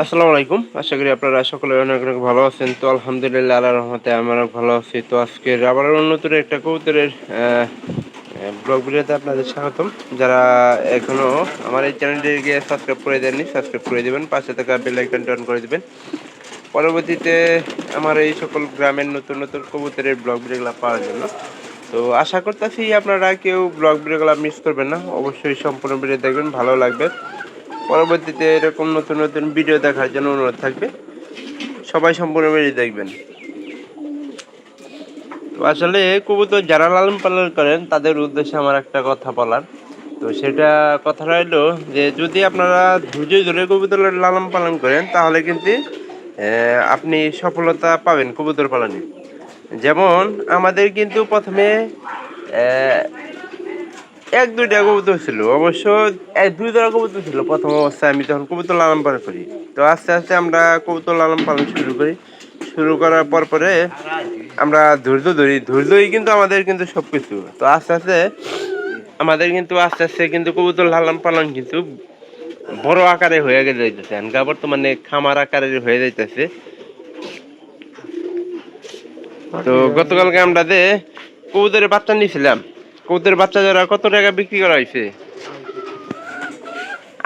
আসসালামু আলাইকুম। আশা করি আপনারা সকলে অনেক অনেক ভালো আছেন। তো আলহামদুলিল্লাহ আল্লাহর রহমতে আমরা ভালো আছি। তো আজকের আবার নতুন একটা কবুতরের ব্লগ ভিডিওতে আপনাদের স্বাগতম। যারা এখনও আমার এই চ্যানেলটিকে সাবস্ক্রাইব করে দেননি, সাবস্ক্রাইব করে দেবেন। পাশে থাকা বেল আইকনটা অন করে দেবেন। পরবর্তীতে আমার এই সকল গ্রামের নতুন নতুন কবুতরের ব্লগ ভিডিওগুলো পাওয়ার জন্য। তো আশা করতেছি আপনারা কেউ ব্লগ ভিডিওগুলো মিস করবেন না। অবশ্যই সম্পূর্ণ ভিডিও দেখবেন, ভালো লাগবে। পরবর্তীতে এরকম নতুন নতুন ভিডিও দেখার জন্য অনুরোধ থাকবে। সবাই সম্পূর্ণ দেখবেন। তো আসলে কবুতর যারা লালন পালন করেন, তাদের উদ্দেশ্যে আমার একটা কথা বলার। তো সেটা কথা রইল যে, যদি আপনারা ধৈর্য ধরে কবুতর লালন পালন করেন, তাহলে কিন্তু আপনি সফলতা পাবেন কবুতর পালনে। যেমন আমাদের কিন্তু প্রথমে এক, দুইটা কবুতর ছিল। অবশ্য এক দুই ধরা কবুতর ছিল প্রথম অবস্থায় আমি তখন কবুতর লালন পালন করি। তো আস্তে আস্তে আমরা কবুতর লালন পালন শুরু করি। শুরু করার পর পরে আমরা ধৈর্য ধরি। ধৈর্যই কিন্তু আমাদের কিন্তু সব কিছু তো আস্তে আস্তে আমাদের কিন্তু আস্তে আস্তে কিন্তু কবুতর লালন পালন কিন্তু বড় আকারে হয়ে যাইতেছে। এনকা বর্তমানে খামার আকারে হয়ে যাইতেছে। তো গতকালকে আমরা যে কবুতরের বাচ্চা নিয়েছিলাম কবুতরের বাচ্চা যারা কত টাকা বিক্রি করা হয়েছে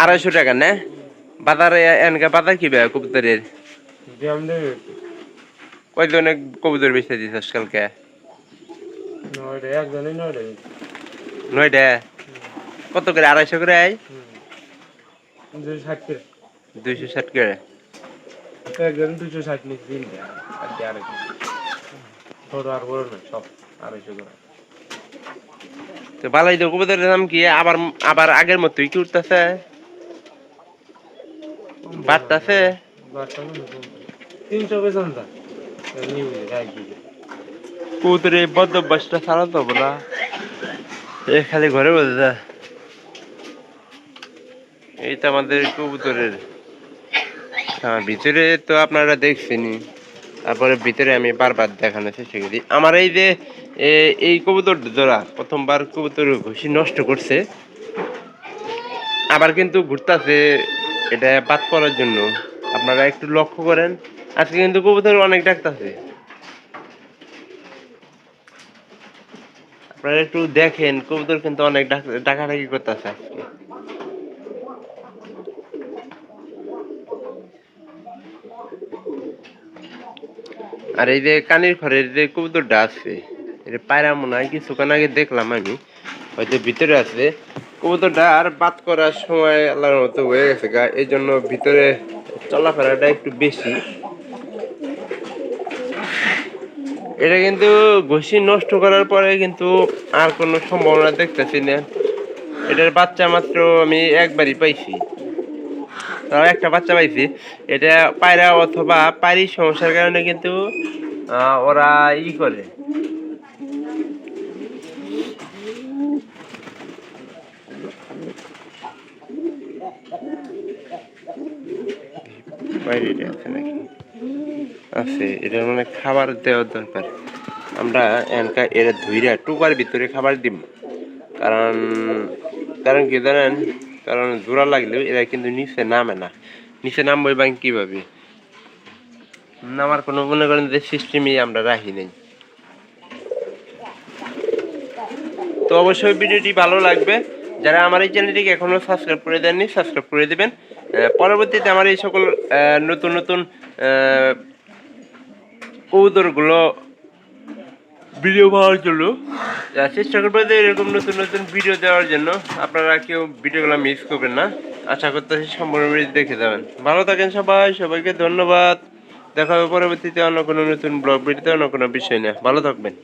আড়াইশো টাকা না? বাজারে এনকা বাজার কি ব্যয় কবুতরের? কয় ধরনের কবুতর বেঁচে দিছিস কালকে নয়টা কত করে আড়াইশো করে আয়? দুইশো ষাট করে। একজন দুশো ষাট নিচ দিন আর কি আরেক ছোট আর বড় সব আড়াইশো করে। তো ভালোই তো কবুতরের দাম কি? আবার আবার আগের মতোই কি উঠতেছে? বাড়তেছে? কবুতরের বদ্ধ ছাড়া তো বলা এ খালি ঘরে বসে যা এই তো আমাদের কবুতরের। হ্যাঁ ভিতরে তো আপনারা দেখছেনই। তারপরে ভিতরে আমি বারবার দেখানো চেষ্টা করি। আমার এই যে এই কবুতর জোড়া প্রথমবার কবুতর ঘুষি নষ্ট করছে। আবার কিন্তু ঘুরতাছে এটা বাদ করার জন্য। আপনারা একটু লক্ষ্য করেন, আজকে কিন্তু কবুতর অনেক ডাকতাছে। আপনারা একটু দেখেন, কবুতর কিন্তু অনেক ডাক- ডাকাডাকি করতেছে আজকে। আর এই যে কানির ঘরের যে কবুতরটা আছে, এটা পায়রা মনে হয় কিছুক্ষণ আগে দেখলাম আমি। হয়তো ভিতরে আছে, কবুতরটা আর বাদ করার সময় আল্লাহর মতো হয়ে গেছে গা। এই জন্য ভিতরে চলাফেরাটা একটু বেশি। এটা কিন্তু ঘষি নষ্ট করার পরে কিন্তু আর কোনো সম্ভাবনা দেখতেছি না। এটার বাচ্চা মাত্র আমি একবারই পাইছি। তাও একটা বাচ্চা পাইছি। এটা পায়রা অথবা পায়রি সমস্যার কারণে কিন্তু ওরা ই করে। নাকি? আছে, এটা মানে খাবার দেওয়ার দরকার। আমরা এনকা এরা ধুইরা টুকার ভিতরে খাবার দিব কারণ কারণ কি জানেন কারণ জোড়া লাগলেও এরা কিন্তু নিচে নামে না। নিচে নামবই বা কীভাবে? নামার কোনো, মনে করেন যে সিস্টেমই আমরা রাখি নেই। তো অবশ্যই ভিডিওটি ভালো লাগবে। যারা আমার এই চ্যানেলটিকে এখনও সাবস্ক্রাইব করে দেননি সাবস্ক্রাইব করে দেবেন। পরবর্তীতে আমার এই সকল নতুন নতুন কৌদরগুলো ভিডিও পাওয়ার জন্য চেষ্টা করব যে এরকম নতুন নতুন ভিডিও দেওয়ার জন্য। আপনারা কেউ ভিডিওগুলো মিস করবেন না। আশা করতেছি সম্পূর্ণ দেখে যাবেন। ভালো থাকেন সবাই, সবাইকে ধন্যবাদ। দেখা হবে পরবর্তীতে অন্য কোনো নতুন ব্লগ ভিডিওতে অন্য কোনো বিষয় নিয়ে। ভালো থাকবেন।